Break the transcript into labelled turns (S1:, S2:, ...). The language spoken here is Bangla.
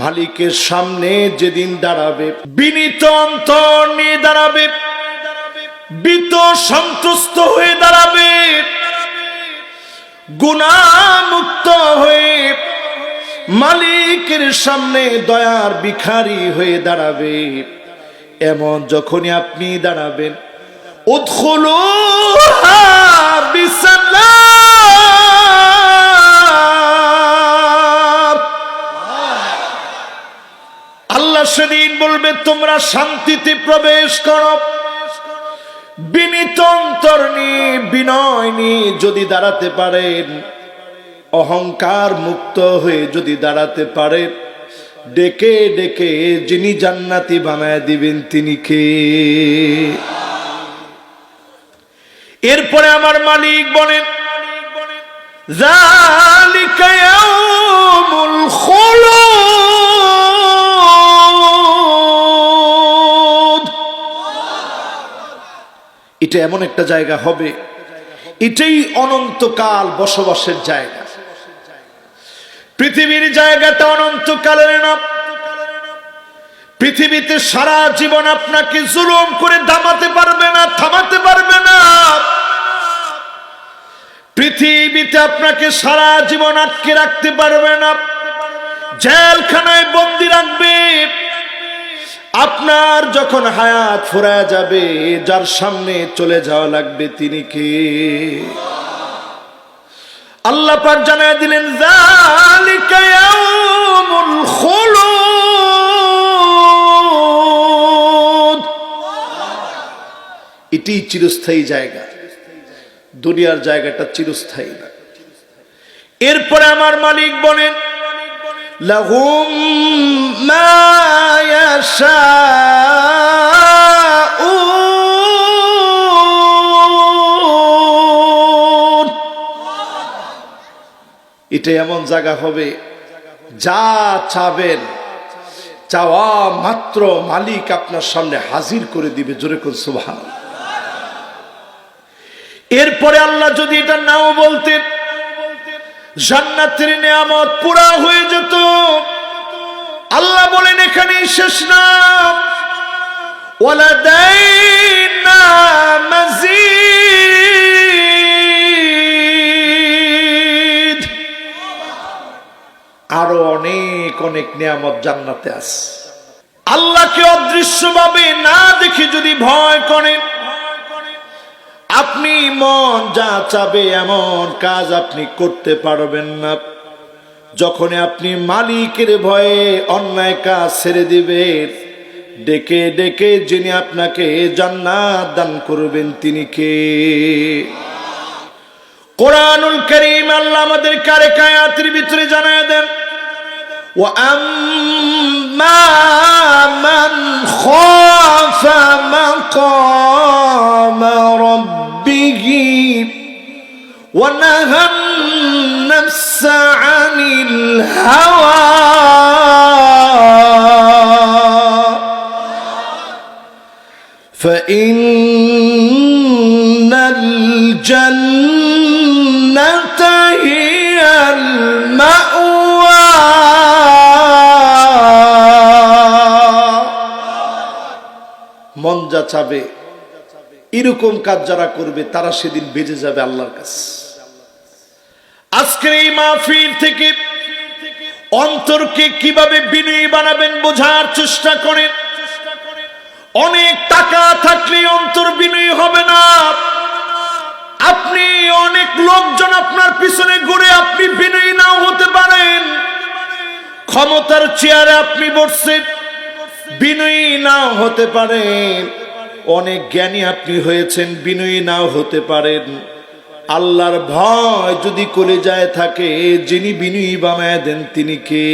S1: মালিকের সামনে যেদিন দাঁড়াবে, বিনীত অন্তর নিয়ে দাঁড়াবে, বিত সন্তুষ্ট হয়ে দাঁড়াবে, গুণামুক্ত হয়ে মালিকের সামনে দয়ার ভিখারি হয়ে দাঁড়াবে। এমন যখনই আপনি দাঁড়াবেন উৎখুলু আল্লাহ পূর্বে তোমরা শান্তিতে প্রবেশ করো। বিনীত অন্তর বিনয় নিয়ে যদি দাঁড়াতে পারেন, অহংকার মুক্ত হয়ে যদি দাঁড়াতে পারে ডেকে ডেকে যিনি জান্নাতি বানায় দিবেন তিনি কে? এরপরে আমার মালিক বলেন জালিকা ইয়াউমুল এটা এমন একটা জায়গা হবে, এটাই অনন্তকাল বসবাসের জায়গা। পৃথিবীর জায়গাটা অনন্তকালের না। পৃথিবীতে সারা জীবন আপনাকে জুলুম করে দামাতে পারবে না, থামাতে পারবে না। পৃথিবীতে আপনাকে সারা জীবন আটকে রাখতে পারবে না। জেলখানায় বন্দি রাখবে আপনার যখন হায়াত ফুরায় যাবে, যার সামনে চলে যাওয়া লাগবে তিনি কে? আল্লাহ পাক জানায় দিলেন এটি চিরস্থায়ী জায়গা। দুনিয়ার জায়গাটা চিরস্থায়ী না। এরপরে আমার মালিক বলেন, লাহুম মা এটা এমন জায়গা হবে, যা চাবেন, চাওয়া মাত্র মালিক আপনার সামনে হাজির করে দিবে, জোরে কোন সুবহান এরপরে আল্লাহ যদি এটা নাও বলতেন, জান্নাতের নিয়ামত পুরা হয়ে যেত। আল্লাহ বলেন, এখানেই শেষ না। আরও অনেক অনেক নিয়ামত জান্নাতে আছে। আল্লাহকে অদৃশ্যভাবে না দেখে যদি ভয় করেন, আপনি মন যা চাবে এমন কাজ আপনি করতে পারবেন না। যখন আপনি মালিকের ভয়ে অন্যায় কাজ ছেড়ে দিবেন ডেকে ডেকে যিনি আপনাকে জান্নাত দান করবেন তিনি কে কোরআনুল করিম আল্লাহ আমাদের কারে কায়াতের ভিতরে জানায় দেন وأما من خاف مقام ربه ونهى النفس عن الهوى فإن الجنة هي المأوى মন যা চাবে এরকম কাজ যারা করবে তারা সেদিন বেজে যাবে আল্লাহর কাছে আজকের এই মাহফিল থেকে অন্তরকে কীভাবে বিনয়ী বানাবেন বোঝার চেষ্টা করেন। অনেক টাকা থাকলে অন্তর বিনয়ী হবে না। আপনি অনেক লোকজন আপনার পিছনে ঘুরে আপনি বিনয়ী নাও হতে পারেন। ক্ষমতার চেয়ারে আপনি বসছেন, বিনয়ী নাও হতে পারেন। অনেক জ্ঞানী আপনি হয়েছেন, বিনয়ী নাও হতে পারেন। আল্লাহর ভয় যদি করে যায় থাকে যিনি বিনয়ী বামায় দেন তিনি কে?